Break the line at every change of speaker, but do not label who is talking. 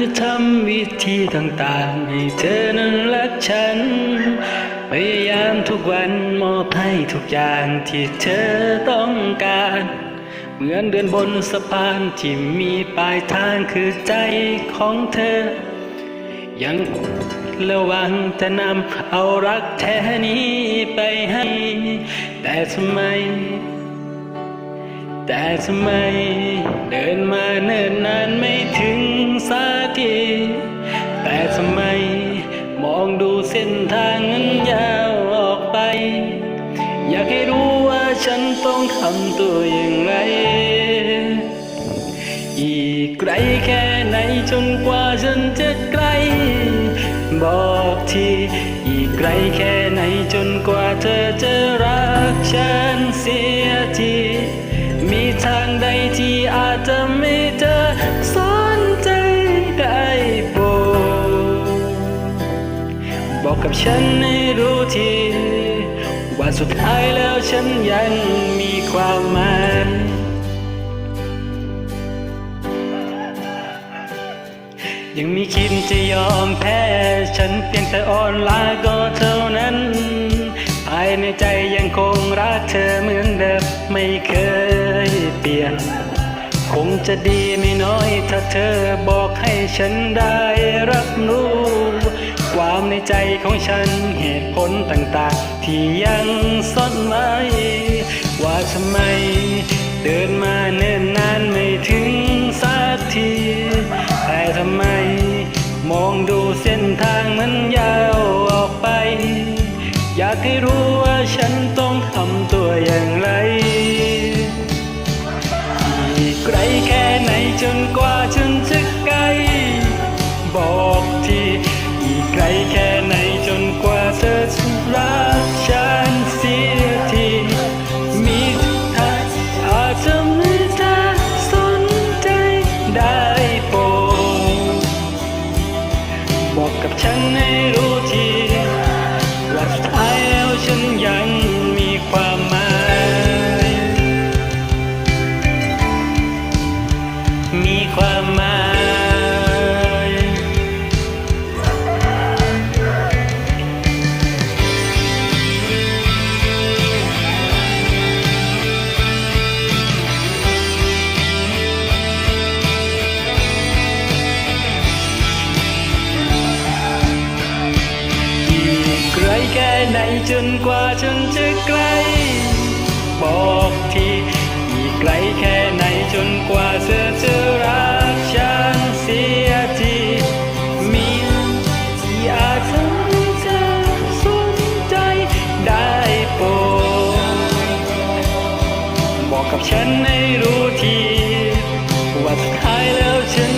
จะทำวิธีต่างๆ ให้เธอนั้นรักฉัน พยายามทุกวันมอบให้ทุกอย่างที่เธอต้องการ เหมือนเดินบนสะพานที่มีปลายทางคือใจของเธอ ยังระวังจะนำเอารักแท้นี้ไปให้ แต่ทำไม แต่ทำไมเดินมา อยากให้รู้ว่าฉันต้องทำตัวอย่างไร อีกไกลแค่ไหนจนกว่าฉันจะไกล บอกทีอีกไกลแค่ไหนจนกว่าเธอจะรักฉันเสียทีมีทางใดที่อาจจะไม่เธอสนใจได้โปรดบอกกับฉันให้รู้ที ว่าสุดท้ายแล้วฉันยังมีความหมายยังมีคิดจะยอมแพ้ ฉันเพียงแต่อ่อนลาก็เท่านั้น ภายในใจยังคงรักเธอเหมือนเดิมไม่เคยเปลี่ยน คงจะดีไม่น้อยถ้าเธอบอกให้ฉันได้รับรู้ ความในใจของฉันเหตุผลต่างๆ ที่ยังซ่อนไว้ ว่าทำไมเดินมาเนิ่นนานไม่ถึงสักที แต่ทำไมมองดูเส้นทางมันยาวออกไป อยากให้รู้ รู้ทีว่าสุดท้ายแล้วฉันยังมีความหมาย มีความหมาย จนกว่าฉันจะไกลบอกทีอีกไกลแค่ไหนจนกว่าเธอจะรักฉันเสียทีมีที่อาจทำให้เธอสนใจได้โปรดบอกกับฉันให้รู้ที ว่าสุดท้ายแล้วฉัน